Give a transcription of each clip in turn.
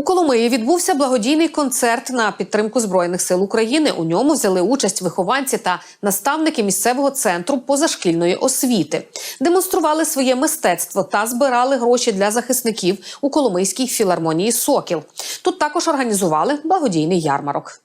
У Коломиї відбувся благодійний концерт на підтримку збройних сил України. У ньому взяли участь вихованці та наставники місцевого центру позашкільної освіти. Демонстрували своє мистецтво та збирали гроші для захисників у Коломийській філармонії Сокіл. Тут також організували благодійний ярмарок.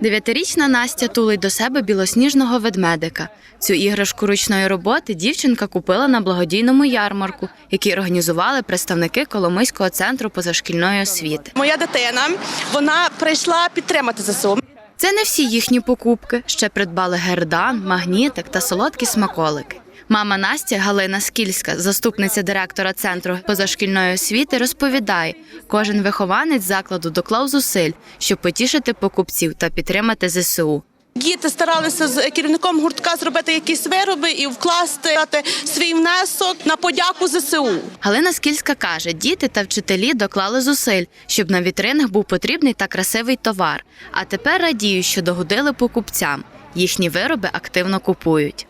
Дев'ятирічна Настя тулить до себе білосніжного ведмедика. Цю іграшку ручної роботи дівчинка купила на благодійному ярмарку, який організували представники Коломийського центру позашкільної освіти. Моя дитина вона прийшла підтримати ЗСУ. Це не всі їхні покупки. Ще придбали гердан, магнітик та солодкі смаколики. Мама Насті Галина Скільська, заступниця директора центру позашкільної освіти, розповідає: кожен вихованець закладу доклав зусиль, щоб потішити покупців та підтримати ЗСУ. Діти старалися з керівником гуртка зробити якісь вироби і вкласти свій внесок на подяку ЗСУ. Галина Скільська каже, діти та вчителі доклали зусиль, щоб на вітринах був потрібний та красивий товар. А тепер радіють, що догодили покупцям. Їхні вироби активно купують.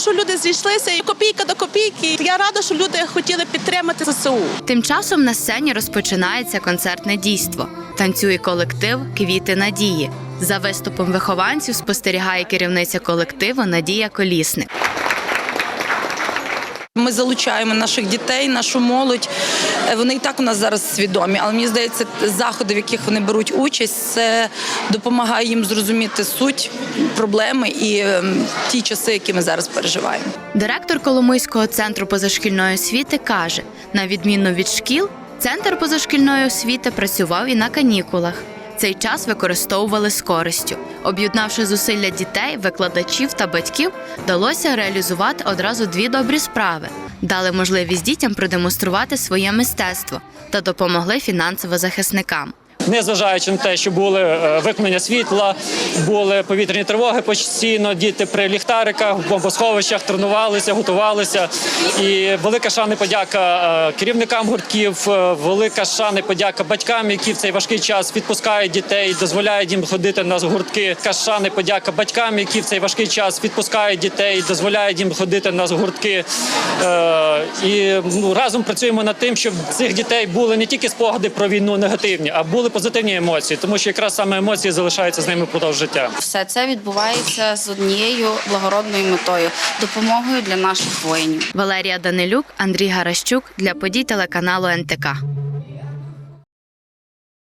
Що люди зійшлися і копійка до копійки. Я рада, що люди хотіли підтримати ЗСУ. Тим часом на сцені розпочинається концертне дійство. Танцює колектив Квіти надії. За виступом вихованців спостерігає керівниця колективу Надія Колісник. Ми залучаємо наших дітей, нашу молодь. Е, Вони і так у нас зараз свідомі, але мені здається, заходи, в яких вони беруть участь, це допомагає їм зрозуміти суть проблеми і ем, ті часи, які ми зараз переживаємо. Директор Коломийського центру позашкільної освіти каже: на відміну від шкіл, центр позашкільної освіти працював і на канікулах. Цей час використовували з користю. Об'єднавши зусилля дітей, викладачів та батьків, вдалося реалізувати одразу дві добрі справи: дали можливість дітям продемонструвати своє мистецтво та допомогли фінансово захисникам. Незважаючи на те, що були е, вимкнення світла, були повітряні тривоги постійно, діти при ліхтариках, в бомбосховищах тренувалися, готувалися. І велика шана подяка е, керівникам гуртків, е, велика шана подяка батькам, які в цей важкий час відпускають дітей, дозволяють їм ходити на гуртки. Шана подяка батькам, які в цей важкий час відпускають дітей, дозволяють їм ходити на гуртки. Е, І ну, разом працюємо над тим, щоб цих дітей були не тільки спогади про війну негативні, а були позитивні емоції, тому що якраз саме емоції залишаються з ними впродовж життя. Все це відбувається з однією благородною метою допомогою для наших воїнів. Валерія Данилюк, Андрій Гаращук для подій телеканалу НТК.